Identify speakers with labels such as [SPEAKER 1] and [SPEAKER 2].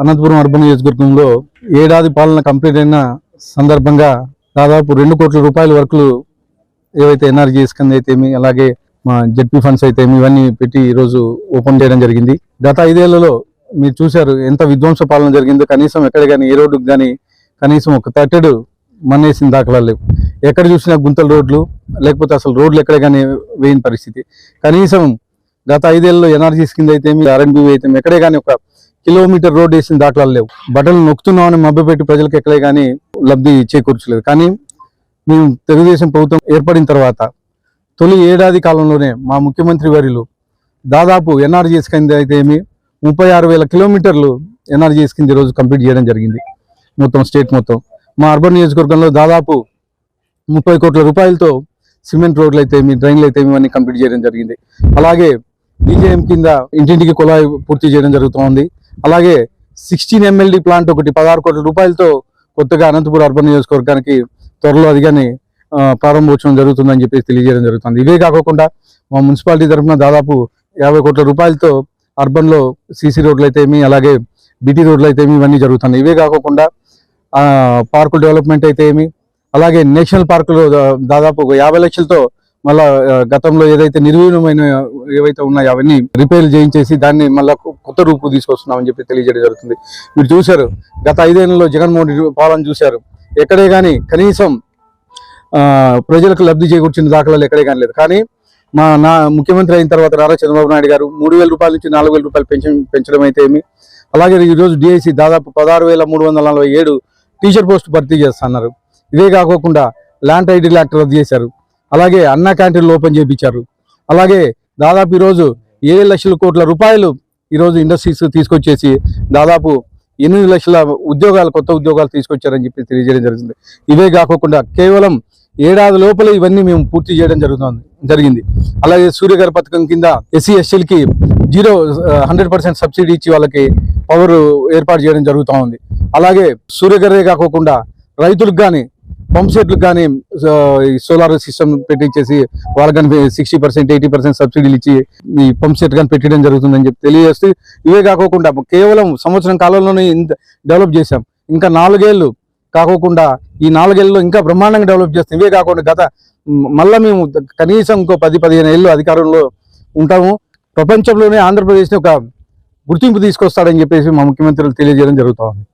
[SPEAKER 1] Anantapuram urban నియోజకవర్గంలో ఏడాది పాలన కంప్లీట్ అయిన సందర్భంగా దాదాపు రెండు కోట్ల రూపాయల వరకు ఏవైతే ఎన్ఆర్జీఎస్ కింద అయితేమి అలాగే మా జెడ్పీ ఫండ్స్ అయితే ఇవన్నీ పెట్టి ఈరోజు ఓపెన్ చేయడం జరిగింది. గత ఐదేళ్ళలో మీరు చూశారు ఎంత విధ్వంస పాలన జరిగిందో కనీసం ఎక్కడ కానీ ఏ రోడ్డుకు కానీ కనీసం ఒక తట్టెడు మన్నేసిన దాఖలా లేవు. ఎక్కడ చూసినా గుంతల రోడ్లు లేకపోతే అసలు రోడ్లు ఎక్కడ కానీ వేయని పరిస్థితి. కనీసం గత ఐదేళ్ళలో ఎన్ఆర్జీస్ కింద అయితే ఆర్ఎన్బి అయితే ఎక్కడే కానీ ఒక కిలోమీటర్ రోడ్ వేసిన దాఖలాలు లేవు. బట్టలు నొక్కుతున్నామని మభ్యపెట్టి ప్రజలకు ఎక్కడే కానీ లబ్ధి చేకూర్చలేదు. కానీ మేము తెలుగుదేశం ప్రభుత్వం ఏర్పడిన తర్వాత తొలి ఏడాది కాలంలోనే మా ముఖ్యమంత్రి వర్యులు దాదాపు ఎన్ఆర్జీఎస్ కింద అయితే ఏమి ముప్పై ఆరు వేల కిలోమీటర్లు ఎన్ఆర్జీఎస్ కింద ఈరోజు కంప్లీట్ చేయడం జరిగింది. మొత్తం స్టేట్ మొత్తం. మా అర్బన్ నియోజకవర్గంలో దాదాపు ముప్పై కోట్ల రూపాయలతో సిమెంట్ రోడ్లు అయితే ఏమి డ్రైన్లు అయితే అన్నీ కంప్లీట్ చేయడం జరిగింది. అలాగే డీజేఎం కింద ఇంటింటికి కుళాయి పూర్తి చేయడం జరుగుతోంది అలాగే సిక్స్టీన్ ఎంఎల్డి ప్లాంట్ ఒకటి పదహారు కోట్ల రూపాయలతో కొత్తగా అనంతపురం అర్బన్ నియోజకవర్గానికి త్వరలో అది కానీ ప్రారంభోత్సవం జరుగుతుందని చెప్పేసి తెలియజేయడం జరుగుతుంది. ఇవే కాకుండా మా మున్సిపాలిటీ తరఫున దాదాపు యాభై కోట్ల రూపాయలతో అర్బన్లో సీసీ రోడ్లు అయితేమి అలాగే బీటీ రోడ్లు అయితే ఏమి ఇవన్నీ జరుగుతున్నాయి. ఇవే కాకుండా పార్కుల డెవలప్మెంట్ అయితే ఏమి అలాగే నేషనల్ పార్కులు దా- దాదాపు ఒక యాభై లక్షలతో మళ్ళా గతంలో ఏదైతే నిర్వీణమైన ఏవైతే ఉన్నాయో అవన్నీ రిపేర్ చేయించేసి దాన్ని మళ్ళా కొత్త రూపు తీసుకొస్తున్నామని చెప్పి తెలియజేయడం జరుగుతుంది. మీరు చూశారు గత ఐదేళ్ళలో జగన్మోహన్ రెడ్డి పాలన చూశారు. ఎక్కడే కానీ కనీసం ప్రజలకు లబ్ధి చేకూర్చిన దాఖలాలు ఎక్కడే కానీ లేదు. కానీ మా నా ముఖ్యమంత్రి అయిన తర్వాత నారా చంద్రబాబు నాయుడు గారు మూడు వేల రూపాయల నుంచి నాలుగు వేల రూపాయలు పెన్షన్ పెంచడం అయితే ఏమి? అలాగే ఈరోజు డిఐసి దాదాపు పదహారు వేల మూడు వందల నలభై ఏడు టీచర్ పోస్ట్ భర్తీ చేస్తున్నారు. ఇదే కాకోకుండా ల్యాండ్ ఐడి యాక్ట్ రద్దు చేశారు. అలాగే అన్న క్యాంటీన్లు ఓపెన్ చేయించారు అలాగే దాదాపు ఈరోజు ఏడు లక్షల కోట్ల రూపాయలు ఈరోజు ఇండస్ట్రీస్ తీసుకొచ్చేసి దాదాపు ఎనిమిది లక్షల ఉద్యోగాలు కొత్త ఉద్యోగాలు తీసుకొచ్చారని చెప్పి తెలియజేయడం జరిగింది. ఇవే కాకుండా కేవలం ఏడాది లోపల ఇవన్నీ మేము పూర్తి చేయడం జరుగుతుంది జరిగింది. అలాగే సూర్యగారి పథకం కింద ఎస్సీ ఎస్టీలకి జీరో హండ్రెడ్ పర్సెంట్ సబ్సిడీ ఇచ్చి వాళ్ళకి పవర్ ఏర్పాటు చేయడం జరుగుతూ ఉంది అలాగే సూర్యగారే కాకుండా రైతులకు కానీ పంప్ సెట్లు కానీ సోలార్ సిస్టమ్ పెట్టించేసి వాళ్ళకి కానీ సిక్స్టీ పర్సెంట్ ఎయిటీ పర్సెంట్ సబ్సిడీలు ఇచ్చి ఈ పంప్ సెట్ కానీ పెట్టడం జరుగుతుందని చెప్పి తెలియజేస్తూ ఇవే కాకోకుండా కేవలం సంవత్సరం కాలంలోనే ఇంత డెవలప్ చేశాం. ఇంకా నాలుగేళ్ళు కాకోకుండా ఈ నాలుగేళ్ళలో ఇంకా బ్రహ్మాండంగా డెవలప్ చేస్తాం. ఇవే కాకుండా గత మళ్ళీ మేము కనీసం ఇంకో పది పదిహేను ఏళ్ళు అధికారంలో ఉంటాము. ప్రపంచంలోనే ఆంధ్రప్రదేశ్ని ఒక గుర్తింపు తీసుకొస్తాడని చెప్పేసి మా ముఖ్యమంత్రులు తెలియజేయడం జరుగుతూ ఉంది.